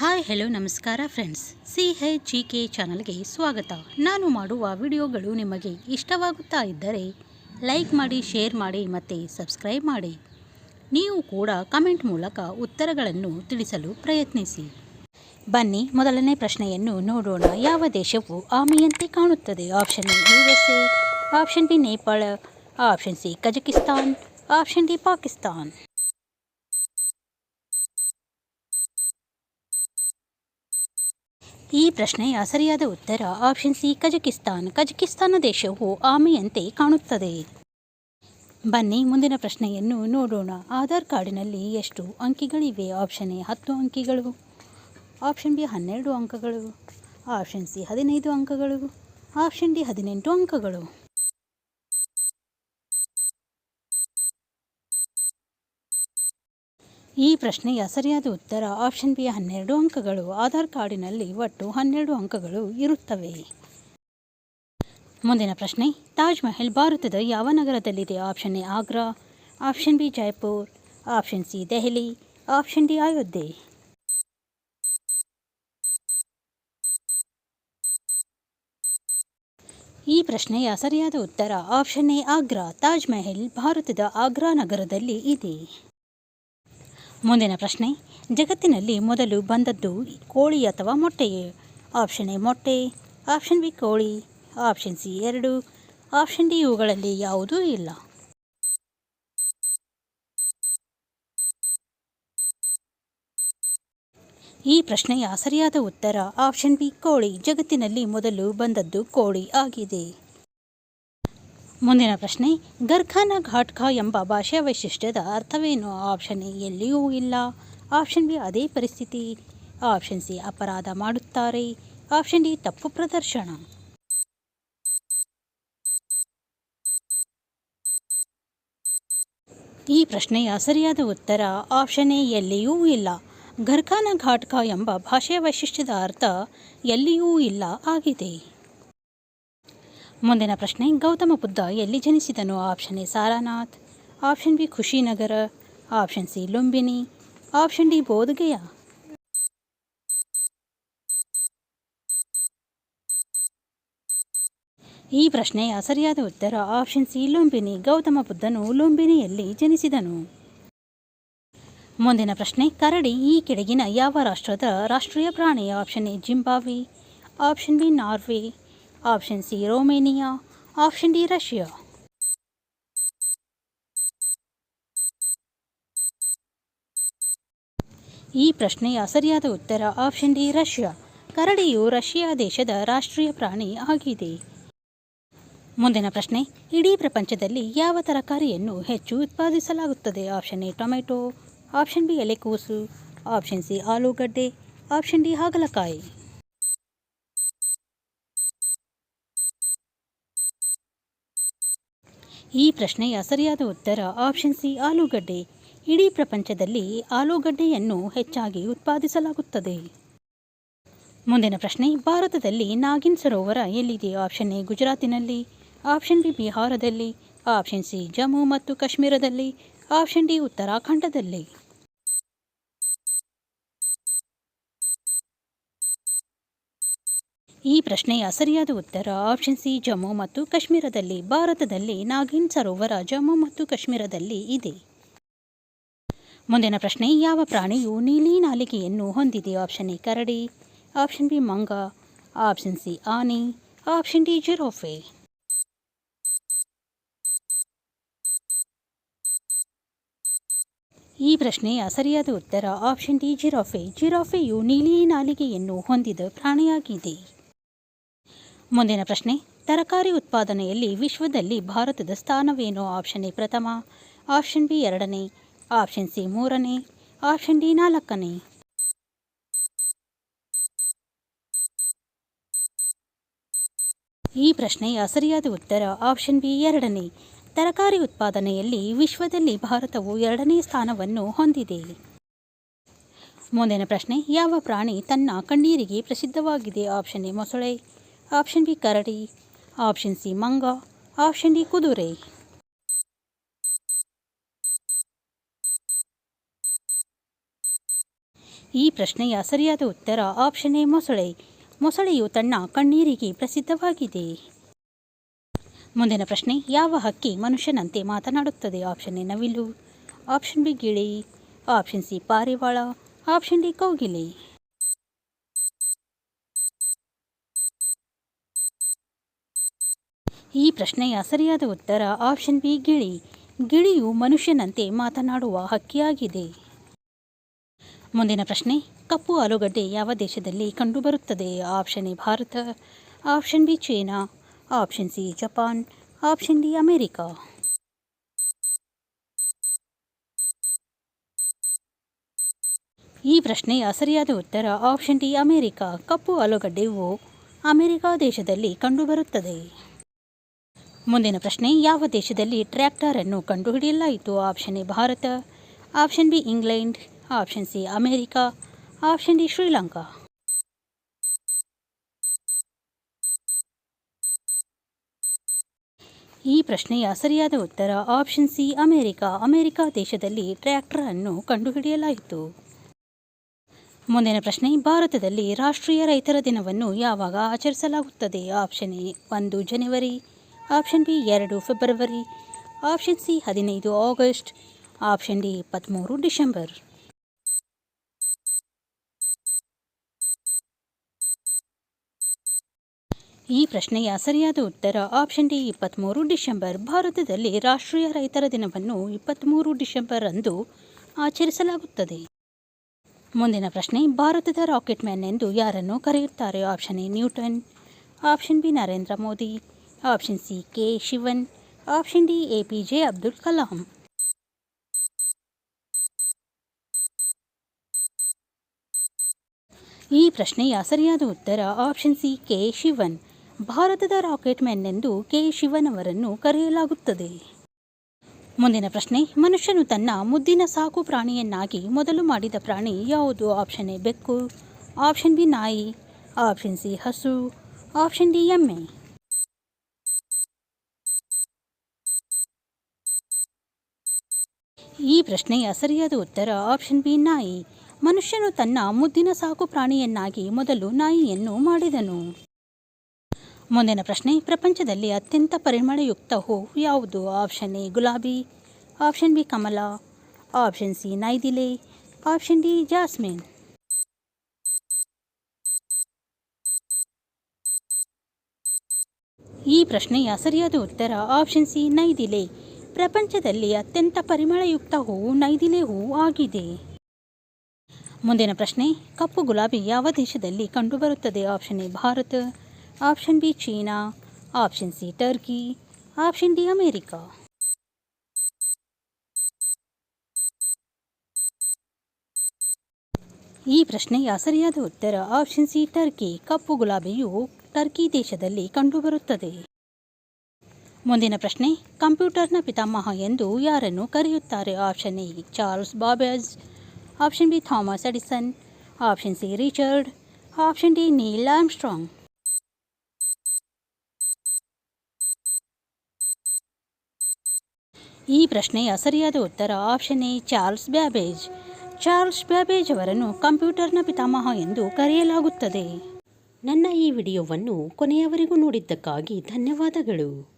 Hi, hello, ನಮಸ್ಕಾರ friends. C H G K ಚಾನಲ್ಗೆ ಸ್ವಾಗತ. ನಾನು ಮಾಡುವ ವಿಡಿಯೋಗಳು ನಿಮಗೆ ಇಷ್ಟವಾಗುತ್ತಾ ಇದ್ದರೆ ಲೈಕ್ ಮಾಡಿ, ಶೇರ್ ಮಾಡಿ ಮತ್ತು ಸಬ್ಸ್ಕ್ರೈಬ್ ಮಾಡಿ. ನೀವು ಕೂಡ ಕಮೆಂಟ್ ಮೂಲಕ ಉತ್ತರಗಳನ್ನು ತಿಳಿಸಲು ಪ್ರಯತ್ನಿಸಿ. ಬನ್ನಿ, ಮೊದಲನೇ ಪ್ರಶ್ನೆಯನ್ನು ನೋಡೋಣ. ಯಾವ ದೇಶವು ಆಮೆಯಂತೆ ಕಾಣುತ್ತದೆ? Option A U S A option B, Nepal. Option C, Kazakhstan. Option D, Pakistan. ಈ ಪ್ರಶ್ನೆಯ ಸರಿಯಾದ ಉತ್ತರ ಆಪ್ಷನ್ ಸಿ ಕಜಕಿಸ್ತಾನ್. ಕಜಕಿಸ್ತಾನ ದೇಶವು ಆಮೆಯಂತೆ ಕಾಣುತ್ತದೆ. ಬನ್ನಿ ಮುಂದಿನ ಪ್ರಶ್ನೆಯನ್ನು ನೋಡೋಣ. ಆಧಾರ್ ಕಾರ್ಡಿನಲ್ಲಿ ಎಷ್ಟು ಅಂಕಿಗಳಿವೆ? ಆಪ್ಷನ್ ಎ ಹತ್ತು ಅಂಕಿಗಳು. ಆಪ್ಷನ್ ಬಿ ಹನ್ನೆರಡು ಅಂಕಗಳು. ಆಪ್ಷನ್ ಸಿ ಹದಿನೈದು ಅಂಕಗಳು. ಆಪ್ಷನ್ ಡಿ ಹದಿನೆಂಟು ಅಂಕಗಳು. ಈ ಪ್ರಶ್ನೆಯ ಸರಿಯಾದ ಉತ್ತರ ಆಪ್ಷನ್ ಬಿ ಹನ್ನೆರಡು ಅಂಕಗಳು. ಆಧಾರ್ ಕಾರ್ಡಿನಲ್ಲಿ ಒಟ್ಟು ಹನ್ನೆರಡು ಅಂಕಗಳು ಇರುತ್ತವೆ. ಮುಂದಿನ ಪ್ರಶ್ನೆ, ತಾಜ್ ಮಹಲ್ ಭಾರತದ ಯಾವ ನಗರದಲ್ಲಿದೆ? Option A, Agra. Option B, Jaipur. Option C, Delhi. Option D, Ayodhya. ಈ ಪ್ರಶ್ನೆಯ ಸರಿಯಾದ ಉತ್ತರ ಆಪ್ಷನ್ ಎ, ಆಗ್ರಾ. ತಾಜ್ ಮಹಲ್ ಭಾರತದ ಆಗ್ರಾ ನಗರದಲ್ಲಿ ಇದೆ. ಮುಂದಿನ ಪ್ರಶ್ನೆ. ಜಗತ್ತಿನಲ್ಲಿ ಮೊದಲು ಬಂದದ್ದು ಕೋಳಿ ಅಥವಾ ಮೊಟ್ಟೆಯೇ? ಆಪ್ಷನ್ ಎ ಮೊಟ್ಟೆ, ಆಪ್ಷನ್ ಬಿ ಕೋಳಿ, ಆಪ್ಷನ್ ಸಿ ಎರಡು, ಆಪ್ಷನ್ ಡಿ ಇವುಗಳಲ್ಲಿ ಯಾವುದೂ ಇಲ್ಲ. ಈ ಪ್ರಶ್ನೆಯ ಸರಿಯಾದ ಉತ್ತರ ಆಪ್ಷನ್ ಬಿ ಕೋಳಿ. ಜಗತ್ತಿನಲ್ಲಿ ಮೊದಲು ಬಂದದ್ದು ಕೋಳಿ ಆಗಿದೆ. ಮುಂದಿನ ಪ್ರಶ್ನೆ, ಗರ್ಖಾನ ಘಾಟ್ಖಾ ಎಂಬ ಭಾಷಾ ವೈಶಿಷ್ಟ್ಯದ ಅರ್ಥವೇನು? ಆಪ್ಷನ್ ಎ, ಎಲ್ಲಿಯೂ ಇಲ್ಲ. ಆಪ್ಷನ್ ಬಿ, ಅದೇ ಪರಿಸ್ಥಿತಿ. ಆಪ್ಷನ್ ಸಿ, ಅಪರಾಧ ಮಾಡುತ್ತಾರೆ. ಆಪ್ಷನ್ ಡಿ, ತಪ್ಪು ಪ್ರದರ್ಶನ. ಈ ಪ್ರಶ್ನೆಯ ಸರಿಯಾದ ಉತ್ತರ ಆಪ್ಷನ್ ಎ, ಎಲ್ಲಿಯೂ ಇಲ್ಲ. ಘರ್ಖಾನ ಘಾಟ್ಖಾ ಎಂಬ ಭಾಷೆಯ ವೈಶಿಷ್ಟ್ಯದ ಅರ್ಥ ಎಲ್ಲಿಯೂ ಇಲ್ಲ, ಆಗಿದೆ. ಮುಂದಿನ ಪ್ರಶ್ನೆ, ಗೌತಮ ಬುದ್ಧ ಎಲ್ಲಿ ಜನಿಸಿದನು? Option A, Sarnath. Option B, Kushinagar. Option C, Lumbini. Option D, Bodhgaya. ಈ ಪ್ರಶ್ನೆಯ ಸರಿಯಾದ ಉತ್ತರ ಆಪ್ಷನ್ ಸಿ, ಲುಂಬಿನಿ. ಗೌತಮ ಬುದ್ಧನು ಲುಂಬಿನಿಯಲ್ಲಿ ಜನಿಸಿದನು. ಮುಂದಿನ ಪ್ರಶ್ನೆ, ಕರಡಿ ಈ ಕೆಳಗಿನ ಯಾವ ರಾಷ್ಟ್ರದ ರಾಷ್ಟ್ರೀಯ ಪ್ರಾಣಿ? Option A, Zimbabwe. Option B, Norway. Option C Romania option D Russia ಈ ಪ್ರಶ್ನೆಯ ಸರಿಯಾದ ಉತ್ತರ ಆಪ್ಷನ್ ಡಿ ರಷ್ಯಾ ಕರಡಿಯು ರಷ್ಯಾ ದೇಶದ ರಾಷ್ಟ್ರೀಯ ಪ್ರಾಣಿ ಆಗಿದೆ. ಮುಂದಿನ ಪ್ರಶ್ನೆ, ಇಡೀ ಪ್ರಪಂಚದಲ್ಲಿ ಯಾವ ತರಕಾರಿಯನ್ನು ಹೆಚ್ಚು ಉತ್ಪಾದಿಸಲಾಗುತ್ತದೆ? Option A tomato option B ಎಲೆಕೋಸು ಆಪ್ಷನ್ ಸಿ ಆಲೂಗಡ್ಡೆ. ಆಪ್ಷನ್ ಡಿ ಹಾಗಲಕಾಯಿ. ಈ ಪ್ರಶ್ನೆಯ ಸರಿಯಾದ ಉತ್ತರ ಆಪ್ಷನ್ ಸಿ ಆಲೂಗಡ್ಡೆ. ಇಡೀ ಪ್ರಪಂಚದಲ್ಲಿ ಆಲೂಗಡ್ಡೆಯನ್ನು ಹೆಚ್ಚಾಗಿ ಉತ್ಪಾದಿಸಲಾಗುತ್ತದೆ. ಮುಂದಿನ ಪ್ರಶ್ನೆ, ಭಾರತದಲ್ಲಿ ನಾಗಿನ್ ಸರೋವರ ಎಲ್ಲಿದೆ? ಆಪ್ಷನ್ ಎ ಗುಜರಾತಿನಲ್ಲಿ. ಆಪ್ಷನ್ ಬಿ ಬಿಹಾರದಲ್ಲಿ. ಆಪ್ಷನ್ ಸಿ ಜಮ್ಮು ಮತ್ತು ಕಾಶ್ಮೀರದಲ್ಲಿ. ಆಪ್ಷನ್ ಡಿ ಉತ್ತರಾಖಂಡದಲ್ಲಿ. ಈ ಪ್ರಶ್ನೆಯ ಸರಿಯಾದ ಉತ್ತರ ಆಪ್ಷನ್ ಸಿ ಜಮ್ಮು ಮತ್ತು ಕಾಶ್ಮೀರದಲ್ಲಿ, ಭಾರತದಲ್ಲಿ ನಾಗಿನ್ ಸರೋವರ ಜಮ್ಮು ಮತ್ತು ಕಾಶ್ಮೀರದಲ್ಲಿ ಇದೆ. ಮುಂದಿನ ಪ್ರಶ್ನೆ, ಯಾವ ಪ್ರಾಣಿಯು ನೀಲಿ ನಾಲಿಗೆಯನ್ನು ಹೊಂದಿದೆ? ಆಪ್ಷನ್ ಎ ಕರಡಿ. ಆಪ್ಷನ್ ಬಿ ಮಂಗ. ಆಪ್ಷನ್ ಸಿ ಆನೆ. Option D giraffe. ಈ ಪ್ರಶ್ನೆಯ ಸರಿಯಾದ ಉತ್ತರ ಆಪ್ಷನ್ ಡಿ ಜಿರಾಫೆ. ಜಿರಾಫೆಯು ನೀಲಿ ನಾಲಿಗೆಯನ್ನು ಹೊಂದಿದ ಪ್ರಾಣಿಯಾಗಿದೆ. ಮುಂದಿನ ಪ್ರಶ್ನೆ, ತರಕಾರಿ ಉತ್ಪಾದನೆಯಲ್ಲಿ ವಿಶ್ವದಲ್ಲಿ ಭಾರತದ ಸ್ಥಾನವೇನು? ಆಪ್ಷನ್ ಎ ಪ್ರಥಮ, ಆಪ್ಷನ್ ಬಿ ಎರಡನೇ, ಆಪ್ಷನ್ ಸಿ ಮೂರನೇ, ಆಪ್ಷನ್ ಡಿ ನಾಲ್ಕನೇ. ಈ ಪ್ರಶ್ನೆಯ ಸರಿಯಾದ ಉತ್ತರ ಆಪ್ಷನ್ ಬಿ ಎರಡನೇ. ತರಕಾರಿ ಉತ್ಪಾದನೆಯಲ್ಲಿ ವಿಶ್ವದಲ್ಲಿ ಭಾರತವು ಎರಡನೇ ಸ್ಥಾನವನ್ನು ಹೊಂದಿದೆ. ಮುಂದಿನ ಪ್ರಶ್ನೆ, ಯಾವ ಪ್ರಾಣಿ ತನ್ನ ಕಣ್ಣೀರಿಗೆ ಪ್ರಸಿದ್ಧವಾಗಿದೆ? ಆಪ್ಷನ್ ಎ ಮೊಸಳೆ ಆಪ್ಷನ್ ಬಿ ಕರಡಿ ಆಪ್ಷನ್ ಸಿ ಮಂಗ ಆಪ್ಷನ್ ಡಿ ಕುದುರೆ ಈ ಪ್ರಶ್ನೆಯ ಸರಿಯಾದ ಉತ್ತರ ಆಪ್ಷನ್ ಎ ಮೊಸಳೆ. ಮೊಸಳೆಯು ತನ್ನ ಕಣ್ಣೀರಿಗೆ ಪ್ರಸಿದ್ಧವಾಗಿದೆ. ಮುಂದಿನ ಪ್ರಶ್ನೆ, ಯಾವ ಹಕ್ಕಿ ಮನುಷ್ಯನಂತೆ ಮಾತನಾಡುತ್ತದೆ? ಆಪ್ಷನ್ ಎ ನವಿಲು. ಆಪ್ಷನ್ ಬಿ ಗಿಳಿ. ಆಪ್ಷನ್ ಸಿ ಪಾರಿವಾಳ. ಆಪ್ಷನ್ ಡಿ ಕೌಗಿಲೆ. ಈ ಪ್ರಶ್ನೆಯ ಸರಿಯಾದ ಉತ್ತರ ಆಪ್ಷನ್ ಬಿ, ಗಿಳಿ. ಗಿಳಿಯು ಮನುಷ್ಯನಂತೆ ಮಾತನಾಡುವ ಹಕ್ಕಿಯಾಗಿದೆ. ಮುಂದಿನ ಪ್ರಶ್ನೆ, ಕಪ್ಪು ಆಲೂಗಡ್ಡೆ ಯಾವ ದೇಶದಲ್ಲಿ ಕಂಡುಬರುತ್ತದೆ? Option A, Bharat. Option B, China. Option C, Japan. Option D, America. ಈ ಪ್ರಶ್ನೆಯ ಸರಿಯಾದ ಉತ್ತರ ಆಪ್ಷನ್ ಡಿ, ಅಮೆರಿಕ. ಕಪ್ಪು ಆಲೂಗಡ್ಡೆಯು ಅಮೆರಿಕಾ ದೇಶದಲ್ಲಿ ಕಂಡುಬರುತ್ತದೆ. ಮುಂದಿನ ಪ್ರಶ್ನೆ, ಯಾವ ದೇಶದಲ್ಲಿ ಟ್ರ್ಯಾಕ್ಟರ್ ಅನ್ನು ಕಂಡುಹಿಡಿಯಲಾಯಿತು? Option A, Bharat. Option B, England. Option C, America. Option D, Sri Lanka. ಈ ಪ್ರಶ್ನೆಯ ಸರಿಯಾದ ಉತ್ತರ, ಆಪ್ಷನ್ ಸಿ, ಅಮೆರಿಕ. ಅಮೆರಿಕ ದೇಶದಲ್ಲಿ ಟ್ರ್ಯಾಕ್ಟರ್ ಅನ್ನು ಕಂಡುಹಿಡಿಯಲಾಯಿತು. ಮುಂದಿನ ಪ್ರಶ್ನೆ, ಭಾರತದಲ್ಲಿ ರಾಷ್ಟ್ರೀಯ ರೈತರ ದಿನವನ್ನು ಯಾವಾಗ ಆಚರಿಸಲಾಗುತ್ತದೆ? ಆಪ್ಷನ್ ಎ, ಒಂದು ಜನವರಿ. ಆಪ್ಷನ್ ಬಿ ಎರಡು ಫೆಬ್ರವರಿ, ಆಪ್ಷನ್ ಸಿ ಹದಿನೈದು ಆಗಸ್ಟ್, ಆಪ್ಷನ್ ಡಿ ಇಪ್ಪತ್ತ್ಮೂರು ಡಿಸೆಂಬರ್. ಈ ಪ್ರಶ್ನೆಯ ಸರಿಯಾದ ಉತ್ತರ ಆಪ್ಷನ್ ಡಿ ಇಪ್ಪತ್ತ್ಮೂರು ಡಿಸೆಂಬರ್, ಭಾರತದಲ್ಲಿ ರಾಷ್ಟ್ರೀಯ ರೈತರ ದಿನವನ್ನು ಇಪ್ಪತ್ತ್ಮೂರು ಡಿಸೆಂಬರ್ ಅಂದು ಆಚರಿಸಲಾಗುತ್ತದೆ. ಮುಂದಿನ ಪ್ರಶ್ನೆ, ಭಾರತದ ರಾಕೆಟ್ ಮ್ಯಾನ್ ಎಂದು ಯಾರನ್ನು ಕರೆಯುತ್ತಾರೆ? Option A Newton, option B Narendra Modi. Option C K Shivan option D A P J Abdul Kalam ಈ ಪ್ರಶ್ನೆಯ ಸರಿಯಾದ ಉತ್ತರ ಆಪ್ಷನ್ ಸಿ ಕೆ ಶಿವನ್ ಭಾರತದ ರಾಕೆಟ್ ಮ್ಯಾನ್ ಎಂದು ಕೆ ಶಿವನ್ ಅವರನ್ನು ಕರೆಯಲಾಗುತ್ತದೆ. ಮುಂದಿನ ಪ್ರಶ್ನೆ, ಮನುಷ್ಯನು ತನ್ನ ಮುದ್ದಿನ ಸಾಕು ಪ್ರಾಣಿಯನ್ನಾಗಿ ಮೊದಲು ಮಾಡಿದ ಪ್ರಾಣಿ ಯಾವುದು? ಆಪ್ಷನ್ ಎ, ಬೆಕ್ಕು. ಆಪ್ಷನ್ ಬಿ, ನಾಯಿ. ಆಪ್ಷನ್ ಸಿ, ಹಸು. ಆಪ್ಷನ್ ಡಿ, ಎಮ್ಮೆ. ಈ ಪ್ರಶ್ನೆಯ ಸರಿಯಾದ ಉತ್ತರ ಆಪ್ಷನ್ ಬಿ ನಾಯಿ. ಮನುಷ್ಯನು ತನ್ನ ಮುದ್ದಿನ ಸಾಕು ಪ್ರಾಣಿಯನ್ನಾಗಿ ಮೊದಲು ನಾಯಿಯನ್ನು ಮಾಡಿದನು. ಮುಂದಿನ ಪ್ರಶ್ನೆ, ಪ್ರಪಂಚದಲ್ಲಿ ಅತ್ಯಂತ ಪರಿಮಳಯುಕ್ತ ಹೂವು ಯಾವುದು? ಆಪ್ಷನ್ ಎ, ಗುಲಾಬಿ. ಆಪ್ಷನ್ ಬಿ, ಕಮಲ. ಆಪ್ಷನ್ ಸಿ, ನೈದಿಲೆ. Option D, jasmine. ಈ ಪ್ರಶ್ನೆಯ ಸರಿಯಾದ ಉತ್ತರ ಆಪ್ಷನ್ ಸಿ, ನೈದಿಲೆ. ಪ್ರಪಂಚದಲ್ಲಿ ಅತ್ಯಂತ ಪರಿಮಳಯುಕ್ತ ಹೂವು ನೈದಿಲೆ ಹೂವು ಆಗಿದೆ. ಮುಂದಿನ ಪ್ರಶ್ನೆ, ಕಪ್ಪು ಗುಲಾಬಿ ಯಾವ ದೇಶದಲ್ಲಿ ಕಂಡುಬರುತ್ತದೆ? Option A, Bharat. Option B, China. Option C, Turkey. Option D, America. ಈ ಪ್ರಶ್ನೆಯ ಸರಿಯಾದ ಉತ್ತರ ಆಪ್ಷನ್ ಸಿ, ಟರ್ಕಿ. ಕಪ್ಪು ಗುಲಾಬಿಯು ಟರ್ಕಿ ದೇಶದಲ್ಲಿ ಕಂಡುಬರುತ್ತದೆ. ಮುಂದಿನ ಪ್ರಶ್ನೆ, ಕಂಪ್ಯೂಟರ್ನ ಪಿತಾಮಹ ಎಂದು ಯಾರನ್ನು ಕರೆಯುತ್ತಾರೆ? Option A, Charles Babbage. Option B, Thomas Edison option C, Richard. Option D, Neil Armstrong ಈ ಪ್ರಶ್ನೆಯ ಸರಿಯಾದ ಉತ್ತರ option A, Charles Babbage. Charles Babbage ಅವರನ್ನು ಕಂಪ್ಯೂಟರ್ನ ಪಿತಾಮಹ ಎಂದು ಕರೆಯಲಾಗುತ್ತದೆ. ನನ್ನ ಈ ವಿಡಿಯೋವನ್ನು ಕೊನೆಯವರೆಗೂ ನೋಡಿದ್ದಕ್ಕಾಗಿ ಧನ್ಯವಾದಗಳು.